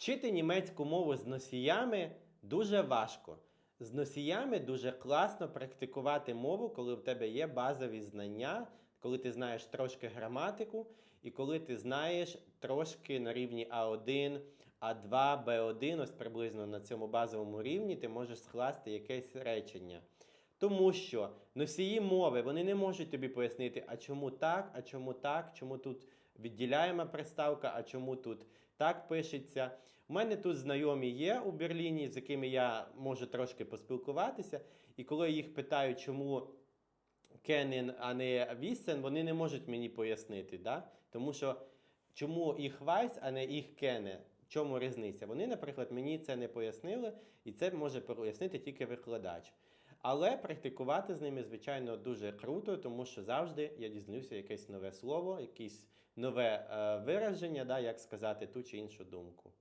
Вчити німецьку мову з носіями дуже важко. З носіями дуже класно практикувати мову, коли в тебе є базові знання, коли ти знаєш трошки граматику, і коли ти знаєш трошки на рівні А1, А2, Б1, ось приблизно на цьому базовому рівні ти можеш скласти якесь речення. Тому що носії мови вони не можуть тобі пояснити, а чому так, а чому так, чому тут відділяєма приставка, а чому тут так пишеться. У мене тут знайомі є у Берліні, з якими я можу трошки поспілкуватися. І коли я їх питаю, чому Кенен, а не Віссен, вони не можуть мені пояснити. Да? Тому що чому їх Вайс, а не їх Кене? Чому різниця? Вони, наприклад, мені це не пояснили, і це може пояснити тільки викладач. Але практикувати з ними, звичайно, дуже круто, тому що завжди я дізнаюся якесь нове слово, якесь нове е, вираження, да, як сказати ту чи іншу думку.